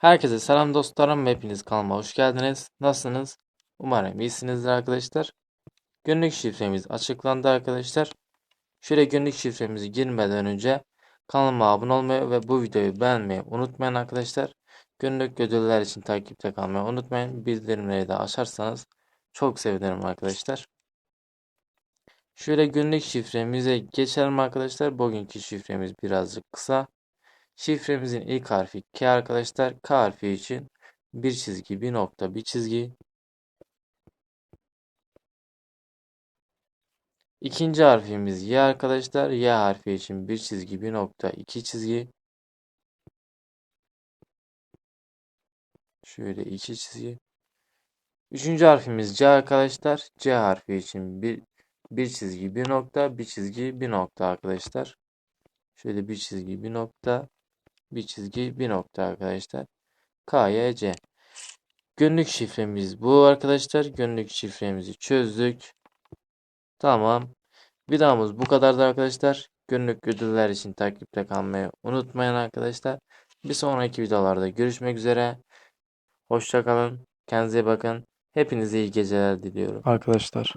Herkese selam dostlarım hepiniz kanalıma hoş geldiniz. Nasılsınız? Umarım iyisinizdir arkadaşlar. Günlük şifremiz açıklandı arkadaşlar. Şöyle günlük şifremizi girmeden önce kanalıma abone olmayı ve bu videoyu beğenmeyi unutmayın arkadaşlar. Günlük ödüller için takipte kalmayı unutmayın. Bildirimleri de açarsanız çok sevinirim arkadaşlar. Şöyle günlük şifremize geçelim arkadaşlar. Bugünkü şifremiz birazcık kısa. Şifremizin ilk harfi K arkadaşlar. K harfi için bir çizgi, bir nokta, bir çizgi. İkinci harfimiz Y arkadaşlar. Y harfi için bir çizgi, bir nokta, iki çizgi. Şöyle iki çizgi. Üçüncü harfimiz C arkadaşlar. C harfi için bir bir çizgi, bir nokta, bir çizgi, bir nokta arkadaşlar. Şöyle bir çizgi, bir nokta, bir çizgi, bir nokta arkadaşlar. K, Y, C. Günlük şifremiz bu arkadaşlar. Günlük şifremizi çözdük. Tamam. Videomuz bu kadardı arkadaşlar. Günlük ödüller için takipte kalmayı unutmayın arkadaşlar. Bir sonraki videolarda görüşmek üzere. Hoşça kalın. Kendinize bakın. Hepinize iyi geceler diliyorum. arkadaşlar.